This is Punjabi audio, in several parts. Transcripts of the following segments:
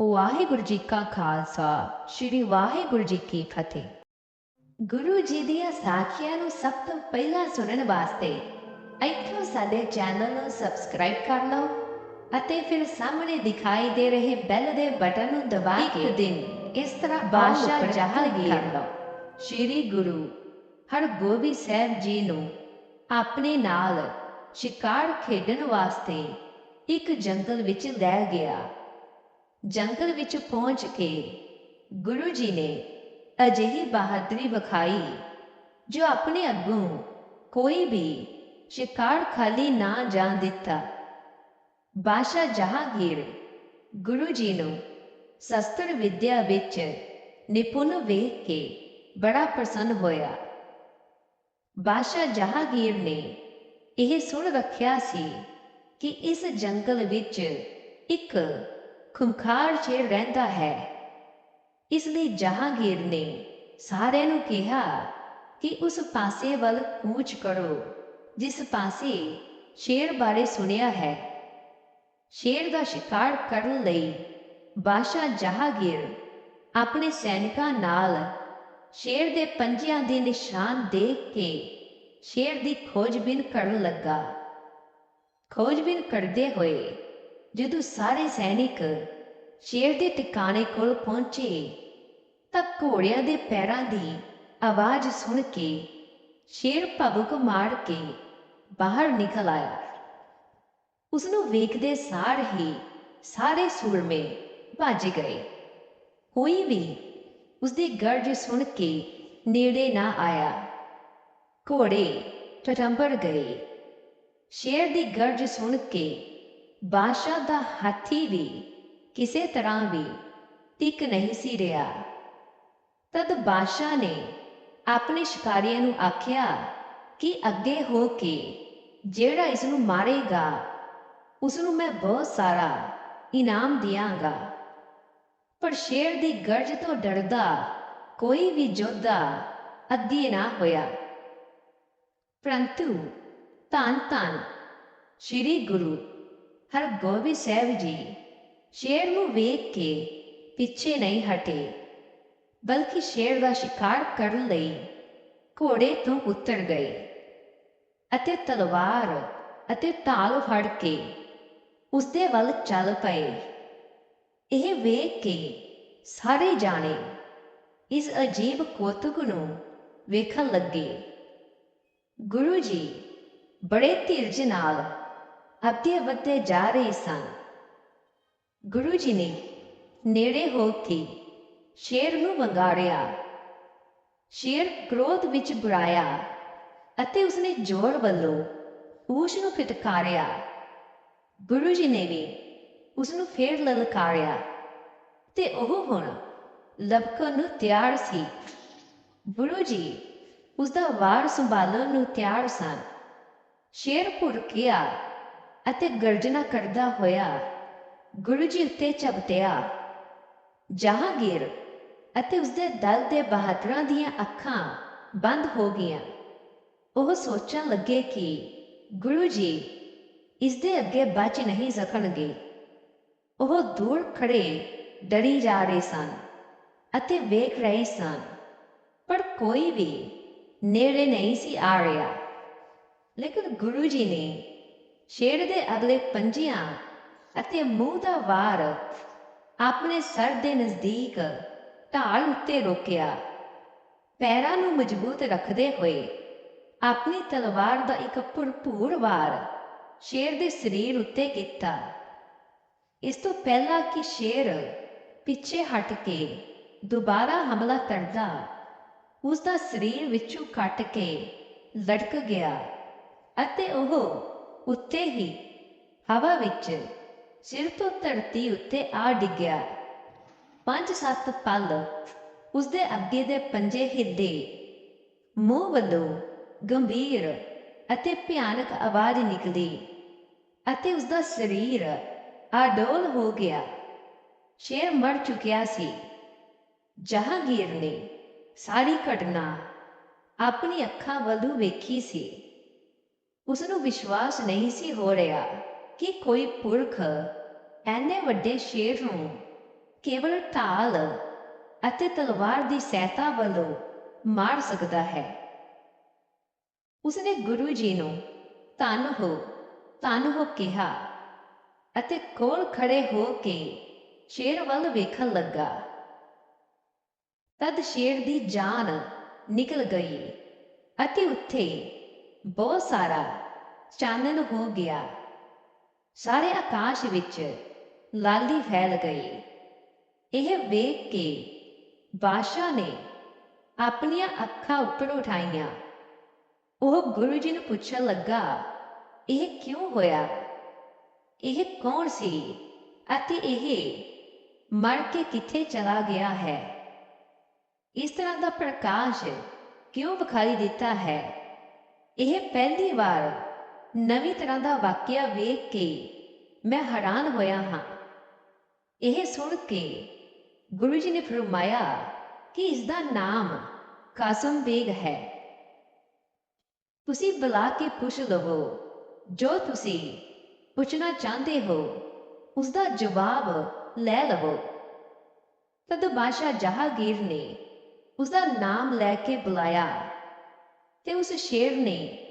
ਵਾਹਿਗੁਰੂ ਜੀ ਕਾ ਖਾਲਸਾ ਸ੍ਰੀ ਵਾਹਿਗੁਰੂ ਜੀ ਕੀ ਫਤਿਹ। ਗੁਰੂ ਜੀ ਦੀਆਂ ਸਾਖੀਆਂ ਨੂੰ ਸਭ ਤੋਂ ਪਹਿਲਾਂ ਸੁਣਨ ਵਾਸਤੇ ਇੱਥੋਂ ਸਾਡੇ ਚੈਨਲ ਨੂੰ ਸਬਸਕ੍ਰਾਈਬ ਕਰ ਲਓ ਅਤੇ ਫਿਰ ਸਾਹਮਣੇ ਦਿਖਾਈ ਦੇ ਰਹੇ ਬੈਲ ਦੇ ਬਟਨ ਨੂੰ ਦਬਾ ਕੇ ਇੱਕ ਦਿਨ ਇਸ ਤਰ੍ਹਾਂ ਬਾਦਸ਼ਾਹ ਜਹਾਂਗੀਰ ਲਓ। ਸ੍ਰੀ ਗੁਰੂ ਹਰਗੋਬਿੰਦ ਸਾਹਿਬ ਜੀ ਨੂੰ ਆਪਣੇ ਨਾਲ ਸ਼ਿਕਾਰ ਖੇਡਣ ਵਾਸਤੇ ਇੱਕ ਜੰਗਲ ਵਿੱਚ ਲੈ ਗਿਆ। ਜੰਗਲ ਵਿੱਚ ਪਹੁੰਚ ਕੇ ਗੁਰੂ ਜੀ ਨੇ ਅਜਿਹੀ ਬਹਾਦਰੀ ਵਿਖਾਈ, ਜੋ ਆਪਣੇ ਅੱਗੋਂ ਕੋਈ ਵੀ ਸ਼ਿਕਾਰ ਖਾਲੀ ਨਾ ਜਾਣ ਦਿੱਤਾ। ਬਾਦਸ਼ਾਹ ਜਹਾਂਗੀਰ ਗੁਰੂ ਜੀ ਨੂੰ ਸ਼ਸਤਰ ਵਿਦਿਆ ਵਿੱਚ ਨਿਪੁੰਨ ਵੇਖ ਕੇ ਬੜਾ ਪ੍ਰਸੰਨ ਹੋਇਆ। ਬਾਦਸ਼ਾਹ ਜਹਾਂਗੀਰ ਨੇ ਇਹ ਸੁਣ ਰੱਖਿਆ ਸੀ ਕਿ ਇਸ ਜੰਗਲ ਵਿੱਚ ਇੱਕ ਖੁੰਖਾਰ ਸ਼ੇਰ ਰਹਿੰਦਾ ਹੈ। ਇਸ ਲਈ ਜਹਾਂਗੀਰ ਨੇ ਸਾਰਿਆਂ ਨੂੰ ਕਿਹਾ ਕਿ ਉਸ ਪਾਸੇ ਵੱਲ ਕੂਚ ਕਰੋ, ਜਿਸ ਪਾਸੇ ਸ਼ੇਰ ਬਾਰੇ ਸੁਣਿਆ ਹੈ। ਸ਼ੇਰ ਦਾ ਸ਼ਿਕਾਰ ਕਰਨ ਲਈ ਬਾਦਸ਼ਾਹ ਜਹਾਂਗੀਰ ਆਪਣੇ ਸੈਨਿਕਾਂ ਨਾਲ ਸ਼ੇਰ ਦੇ ਪੰਜਿਆਂ ਦੇ ਨਿਸ਼ਾਨ ਦੇਖ ਕੇ ਸ਼ੇਰ ਦੀ ਖੋਜਬੀਨ ਕਰਨ ਲੱਗਾ। ਖੋਜਬੀਨ ਕਰਦੇ ਹੋਏ ਜਦੋਂ ਸਾਰੇ ਸੈਨਿਕ ਸ਼ੇਰ ਦੇ ਟਿਕਾਣੇ ਕੋਲ ਪਹੁੰਚੇ ਤਾਂ ਘੋੜਿਆਂ ਦੇ ਪੈਰਾਂ ਦੀ ਆਵਾਜ਼ ਸੁਣ ਕੇ ਸ਼ੇਰ ਭਬਕ ਮਾਰ ਕੇ ਬਾਹਰ ਨਿਕਲ ਆਇਆ। ਉਸ ਨੂੰ ਵੇਖਦੇ ਸਾਰ ਹੀ ਸਾਰੇ ਸੂਰਮੇ ਭੱਜ ਗਏ। ਕੋਈ ਵੀ ਉਸ ਦੀ ਗਰਜ ਸੁਣ ਕੇ ਨੇੜੇ ਨਾ ਆਇਆ। ਘੋੜੇ ਟਟੰਬਰ ਗਏ। ਸ਼ੇਰ ਦੀ ਗਰਜ ਸੁਣ ਕੇ ਬਾਦਸ਼ਾਹ ਦਾ ਹਾਥੀ ਵੀ ਕਿਸੇ ਤਰ੍ਹਾਂ ਵੀ ਟਿਕ ਨਹੀਂ ਸੀ ਰਿਹਾ। ਤਦ ਬਾਦਸ਼ਾਹ ਨੇ ਆਪਣੇ ਸ਼ਿਕਾਰੀਆਂ ਨੂੰ ਆਖਿਆ ਕਿ ਅੱਗੇ ਹੋ ਕੇ ਜਿਹੜਾ ਇਸ ਨੂੰ ਮਾਰੇਗਾ ਉਸ ਨੂੰ ਮੈਂ ਬਹੁਤ ਸਾਰਾ ਇਨਾਮ ਦਿਆਂਗਾ। ਪਰ ਸ਼ੇਰ ਦੀ ਗਰਜ ਤੋਂ ਡਰਦਾ ਕੋਈ ਵੀ ਯੋਧਾ ਅੱਗੇ ਨਾ ਹੋਇਆ। ਪਰੰਤੂ ਧੰਨ ਧੰਨ ਸ੍ਰੀ ਗੁਰੂ ਹਰਗੋਬਿੰਦ ਸਾਹਿਬ ਜੀ। ਸ਼ੇਰ ਨੂੰ ਵੇਖ ਕੇ ਪਿੱਛੇ ਨਹੀਂ ਹਟੇ, ਬਲਕਿ ਸ਼ੇਰ ਦਾ ਸ਼ਿਕਾਰ ਕਰਨ ਲਈ ਘੋੜੇ ਤੋਂ ਉਤਰ ਗਏ ਅਤੇ ਤਲਵਾਰ ਅਤੇ ਢਾਲ ਫੜ ਕੇ ਉਸਦੇ ਵੱਲ ਚੱਲ ਪਏ। ਇਹ ਵੇਖ ਕੇ ਸਾਰੇ ਜਾਣੇ ਇਸ ਅਜੀਬ ਕੋਤਕ ਨੂੰ ਵੇਖਣ ਲੱਗੇ। ਗੁਰੂ ਜੀ ਬੜੇ ਧੀਰਜ ਨਾਲ ਅੱਗੇ ਵਧਦੇ ਜਾ ਰਹੇ ਸਨ। ਗੁਰੂ ਜੀ ਨੇ ਨੇੜੇ ਹੋ ਕੇ ਸ਼ੇਰ ਨੂੰ ਵੰਗਾਰਿਆ। ਸ਼ੇਰ ਕ੍ਰੋਧ ਵਿੱਚ ਬੁਰਾਇਆ ਅਤੇ ਉਸਨੇ ਜ਼ੋਰ ਵੱਲੋਂ ਉਸ ਨੂੰ ਫਿਟਕਾਰਿਆ। ਗੁਰੂ ਜੀ ਨੇ ਵੀ ਉਸ ਨੂੰ ਫੇਰ ਲਲਕਾਰਿਆ ਤੇ ਉਹ ਹੁਣ ਲਬਕਣ ਨੂੰ ਤਿਆਰ ਸੀ। ਗੁਰੂ ਜੀ ਉਸ ਦਾ ਵਾਰ ਸੰਭਾਲਣ ਨੂੰ ਤਿਆਰ ਸਨ। ਸ਼ੇਰ ਭੁੜਕਿਆ ਅਤੇ ਗਰਜਨਾ ਕਰਦਾ ਹੋਇਆ ਗੁਰੂ ਜੀ ਉੱਤੇ ਝਪਟਿਆ ਜਹਾਂਗੀਰ ਅਤੇ ਉਸਦੇ ਦਲ ਦੇ ਬਹਾਦਰਾਂ ਦੀਆਂ ਅੱਖਾਂ ਬੰਦ ਹੋ ਗਈਆਂ। ਉਹ ਸੋਚਣ ਲੱਗੇ ਕਿ ਗੁਰੂ ਜੀ ਇਸ ਦੇ ਅੱਗੇ ਬਚ ਨਹੀਂ ਸਕਣਗੇ। ਉਹ ਦੂਰ ਖੜੇ ਡਰੀ ਜਾ ਰਹੇ ਸਨ ਅਤੇ ਵੇਖ ਰਹੇ ਸਨ, ਪਰ ਕੋਈ ਵੀ ਨੇੜੇ ਨਹੀਂ ਸੀ ਆ ਰਿਹਾ। ਲੇਕਿਨ ਗੁਰੂ ਜੀ ਨੇ ਸ਼ੇਰ ਦੇ ਅਗਲੇ ਪੰਜਿਆਂ ਅਤੇ ਮੂੰਹ ਦਾ ਵਾਰ ਆਪਣੇ ਸਰ ਦੇ ਨਜ਼ਦੀਕ ਢਾਲ ਉੱਤੇ ਰੋਕਿਆ। ਪੈਰਾਂ ਨੂੰ ਮਜ਼ਬੂਤ ਰੱਖਦੇ ਹੋਏ ਆਪਣੀ ਤਲਵਾਰ ਦਾ ਇੱਕ ਭਰਪੂਰ ਵਾਰ ਸ਼ੇਰ ਦੇ ਸਰੀਰ ਉੱਤੇ ਕੀਤਾ। ਇਸ ਤੋਂ ਪਹਿਲਾਂ ਕਿ ਸ਼ੇਰ ਪਿੱਛੇ ਹਟ ਕੇ ਦੁਬਾਰਾ ਹਮਲਾ ਕਰਦਾ ਉਸ ਦਾ ਸਰੀਰ ਵਿੱਚੋਂ ਕੱਟ ਕੇ ਲਟਕ ਗਿਆ ਅਤੇ ਉਹ ਉੱਥੇ ਹੀ ਹਵਾ ਵਿੱਚ ਸਿਰ ਤੋਂ ਧਰਤੀ ਉੱਤੇ ਆ ਡਿੱਗਿਆ। ਪੰਜ ਸੱਤ ਪਲ ਉਸ ਅੱਗੇ ਦੇ ਪੰਜੇ ਹਿੱਲੇ ਮੂੰਹ ਵੱਲੋਂ ਗੰਭੀਰ ਅਤੇ ਭਿਆਨਕ ਆਵਾਜ਼ ਨਿਕਲੀ ਅਤੇ ਉਸਦਾ ਸਰੀਰ ਆਡੋਲ ਹੋ ਗਿਆ। ਸ਼ੇਰ ਮਰ ਚੁੱਕਿਆ ਸੀ। ਜਹਾਂਗੀਰ ਨੇ ਸਾਰੀ ਘਟਨਾ ਆਪਣੀ ਅੱਖਾਂ ਵੱਲੋਂ ਵੇਖੀ ਸੀ। ਉਸ ਨੂੰ ਵਿਸ਼ਵਾਸ ਨਹੀਂ ਸੀ ਹੋ ਰਿਹਾ ਕਿ ਕੋਈ ਪੁਰਖ ਐਨੇ ਵੱਡੇ ਸ਼ੇਰ ਨੂੰ ਕੇਵਲ ਢਾਲ ਅਤੇ ਤਲਵਾਰ ਦੀ ਸਹਾਇਤਾ ਵੱਲੋਂ ਮਾਰ ਸਕਦਾ ਹੈ। ਉਸਨੇ ਗੁਰੂ ਜੀ ਨੂੰ ਧੰਨ ਹੋ ਧੰਨ ਹੋ ਕਿਹਾ ਅਤੇ ਕੋਲ ਖੜੇ ਹੋ ਕੇ ਸ਼ੇਰ ਵੱਲ ਵੇਖਣ ਲੱਗਾ। ਤਦ ਸ਼ੇਰ ਦੀ ਜਾਨ ਨਿਕਲ ਗਈ ਅਤੇ ਉੱਥੇ ਬਹੁਤ ਸਾਰਾ ਚਾਨਣ ਹੋ ਗਿਆ। ਸਾਰੇ ਆਕਾਸ਼ ਵਿੱਚ ਲਾਲੀ ਫੈਲ ਗਈ। ਇਹ ਵੇਖ ਕੇ ਬਾਦਸ਼ਾਹ ਨੇ ਆਪਣੀਆਂ ਅੱਖਾਂ ਉੱਪਰ ਉਠਾਈਆਂ। ਉਹ ਗੁਰੂ ਜੀ ਨੂੰ ਪੁੱਛਣ ਲੱਗਾ, ਇਹ ਕਿਉਂ ਹੋਇਆ? ਇਹ ਕੌਣ ਸੀ ਅਤੇ ਇਹ ਮਰ ਕੇ ਕਿੱਥੇ ਚਲਾ ਗਿਆ ਹੈ? ਇਸ ਤਰ੍ਹਾਂ ਦਾ ਪ੍ਰਕਾਸ਼ ਕਿਉਂ ਵਿਖਾਈ ਦਿੱਤਾ ਹੈ? ਇਹ ਪਹਿਲੀ ਵਾਰ ਨਵੀਂ ਤਰ੍ਹਾਂ ਦਾ ਵਾਕਿਆ ਵੇਖ ਕੇ ਮੈਂ ਹੈਰਾਨ ਹੋਇਆ ਹਾਂ। ਇਹ ਸੁਣ ਕੇ ਗੁਰੂ ਜੀ ਨੇ ਫਰਮਾਇਆ ਕਿ ਇਸ ਦਾ ਨਾਮ ਕਾਸਮ ਬੇਗ ਹੈ। ਤੁਸੀਂ ਬੁਲਾ ਕੇ ਪੁੱਛ ਲਵੋ, ਜੋ ਤੁਸੀਂ ਪੁੱਛਣਾ ਚਾਹੁੰਦੇ ਹੋ, ਉਸ ਦਾ ਜਵਾਬ ਲੈ ਲਵੋ। ਤਦ ਬਾਦਸ਼ਾਹ ਜਹਾਂਗੀਰ ਨੇ ਉਸ ਦਾ ਨਾਮ ਲੈ ਕੇ ਬੁਲਾਇਆ। ਤੇ ਉਸ ਸ਼ੇਰ ਨੇ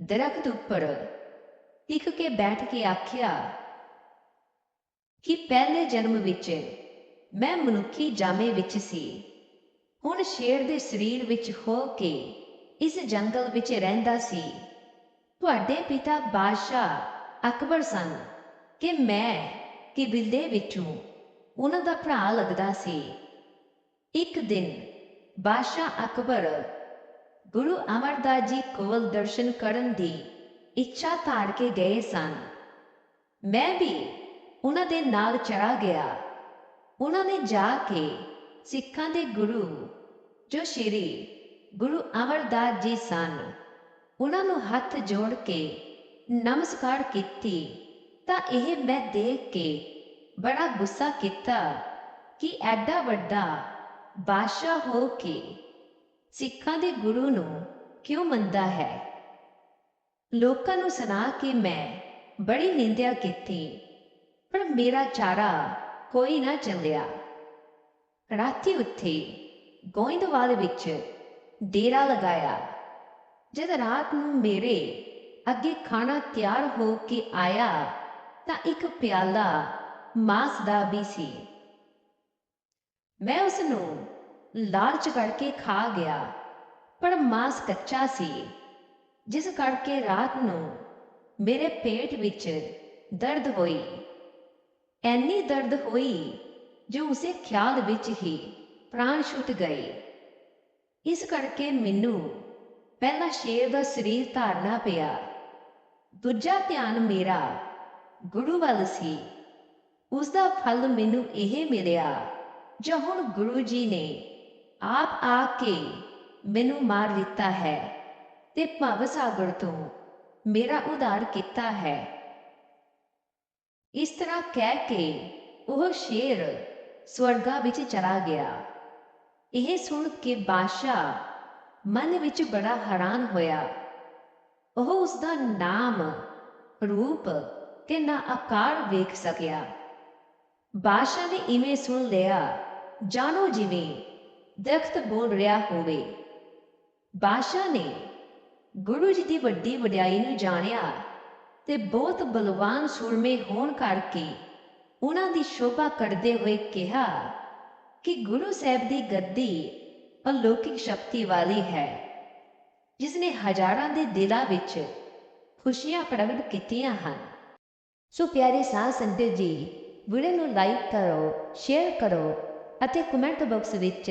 ਦਰਖਤ ਉੱਪਰ ਟਿਕ ਕੇ ਬੈਠ ਕੇ ਆਖਿਆ, ਕਿ ਪਹਿਲੇ ਜਨਮ ਵਿੱਚ ਮੈਂ ਮਨੁੱਖੀ ਜਾਮੇ ਵਿੱਚ ਸੀ। ਹੁਣ ਸ਼ੇਰ ਦੇ ਸਰੀਰ ਵਿੱਚ ਹੋ ਕੇ ਇਸ ਜੰਗਲ ਵਿੱਚ ਰਹਿੰਦਾ ਸੀ। ਤੁਹਾਡੇ ਪਿਤਾ ਬਾਦਸ਼ਾਹ ਅਕਬਰ ਸਨ ਕਿ ਮੈਂ ਕਿ ਕਿਬਿਲੇ ਵਿੱਚੋਂ ਉਹਨਾਂ ਦਾ ਭਰਾ ਲੱਗਦਾ ਸੀ। ਇੱਕ ਦਿਨ ਬਾਦਸ਼ਾਹ ਅਕਬਰ ਗੁਰੂ ਅਮਰਦਾਸ ਜੀ ਕੋਲ ਦਰਸ਼ਨ ਕਰਨ ਦੀ ਇੱਛਾ ਧਾਰ ਕੇ ਗਏ ਸਨ। ਮੈਂ ਵੀ ਉਹਨਾਂ ਦੇ ਨਾਲ ਚੜਾ ਗਿਆ। ਉਹਨਾਂ ਨੇ ਜਾ ਕੇ ਸਿੱਖਾਂ ਦੇ ਗੁਰੂ, ਜੋ ਸ਼੍ਰੀ ਗੁਰੂ ਅਮਰਦਾਸ ਜੀ ਸਨ, ਉਹਨਾਂ ਨੂੰ ਹੱਥ ਜੋੜ ਕੇ ਨਮਸਕਾਰ ਕੀਤੀ। ਤਾਂ ਇਹ ਮੈਂ ਦੇਖ ਕੇ ਬੜਾ ਗੁੱਸਾ ਕੀਤਾ ਕਿ ਐਡਾ ਵੱਡਾ ਬਾਦਸ਼ਾਹ ਹੋ ਕੇ ਸਿੱਖਾਂ ਦੇ ਗੁਰੂ ਨੂੰ ਕਿਉਂ ਮੰਨਦਾ ਹੈ? ਲੋਕਾਂ ਨੂੰ ਸੁਣਾ ਕੇ ਮੈਂ ਬੜੀ ਨਿੰਦਿਆ ਕੀਤੀ, ਪਰ ਮੇਰਾ ਚਾਰਾ ਕੋਈ ਨਾ ਚੱਲਿਆ। ਰਾਤੀ ਉੱਥੇ ਗੋਇੰਦਵਾਲ ਵਿੱਚ ਡੇਰਾ ਲਗਾਇਆ, ਜਦ ਰਾਤ ਨੂੰ ਮੇਰੇ ਅੱਗੇ ਖਾਣਾ ਤਿਆਰ ਹੋ ਕੇ ਆਇਆ ਤਾਂ ਇੱਕ ਪਿਆਲਾ ਮਾਸ ਦਾ ਵੀ ਸੀ। ਮੈਂ ਉਸ ਨੂੰ ਲਾਲਚ ਕਰਕੇ ਖਾ ਗਿਆ। ਪਰ ਮਾਸ ਕੱਚਾ ਸੀ, ਜਿਸ ਕਰਕੇ ਰਾਤ ਨੂੰ ਮੇਰੇ ਪੇਟ ਵਿੱਚ ਦਰਦ ਹੋਈ। ਐਨੀ ਦਰਦ ਹੋਈ ਜੋ ਉਸੇ ਖਿਆਲ ਵਿੱਚ ਹੀ ਪ੍ਰਾਣ ਛੁੱਟ ਗਏ ਇਸ ਕਰਕੇ ਮੈਨੂੰ ਪਹਿਲਾ ਸ਼ੇਰ ਦਾ ਸਰੀਰ ਧਾਰਨਾ ਪਿਆ। ਦੂਜਾ ਧਿਆਨ ਮੇਰਾ ਗੁਰੂ ਵੱਲ ਸੀ। ਉਸ ਦਾ ਫਲ ਮੈਨੂੰ ਇਹ ਮਿਲਿਆ, ਜੋ ਹੁਣ ਗੁਰੂ ਜੀ ਨੇ ਆਪ ਆ ਕੇ ਮੈਨੂੰ ਮਾਰ ਦਿੱਤਾ ਹੈ ਤੇ ਭਵ ਸਾਗਰ ਤੋਂ ਮੇਰਾ ਉਧਾਰ ਕੀਤਾ ਹੈ। ਇਸ ਤਰ੍ਹਾਂ ਕਹਿ ਕੇ ਉਹ ਸ਼ੇਰ ਸਵਰਗਾ ਵਿੱਚ ਚਲਾ ਗਿਆ। ਇਹ ਸੁਣ ਕੇ ਬਾਦਸ਼ਾਹ ਮਨ ਵਿੱਚ ਬੜਾ ਹੈਰਾਨ ਹੋਇਆ। ਉਹ ਉਸ ਦਾ ਨਾਮ ਰੂਪ ਤੇ ਨਾ ਆਕਾਰ ਵੇਖ ਸਕਿਆ। ਬਾਦਸ਼ਾਹ ਨੇ ਇਵੇਂ ਸੁਣ ਲਿਆ, ਜਾਣੋ ਜਿਵੇਂ ਦਰਖਤ ਬੋਲ ਰਿਹਾ ਹੋਵੇ। ਬਾਦਸ਼ਾਹ ਨੇ ਗੁਰੂ ਜੀ ਦੀ ਵੱਡੀ ਵਡਿਆਈ ਨੂੰ ਜਾਣਿਆ ਤੇ ਬਹੁਤ ਬਲਵਾਨ ਸੂਰਮੇ ਹੋਣ ਕਰਕੇ ਉਹਨਾਂ ਦੀ ਸ਼ੋਭਾ ਕਰਦੇ ਹੋਏ ਕਿਹਾ ਕਿ ਗੁਰੂ ਸਾਹਿਬ ਦੀ ਗੱਦੀ ਅਲੌਕਿਕ ਸ਼ਕਤੀ ਵਾਲੀ ਹੈ ਜਿਸ ਨੇ ਹਜ਼ਾਰਾਂ ਦੇ ਦਿਲਾਂ ਵਿੱਚ ਖੁਸ਼ੀਆਂ ਪ੍ਰਗਟ ਕੀਤੀਆਂ ਹਨ। ਸੋ ਪਿਆਰੇ ਸਾਧ ਸੰਗਤ ਜੀ, ਵੀਡੀਓ ਨੂੰ ਲਾਈਕ ਕਰੋ ਸ਼ੇਅਰ ਕਰੋ ਅਤੇ ਕਮੈਂਟ ਬਾਕਸ ਵਿੱਚ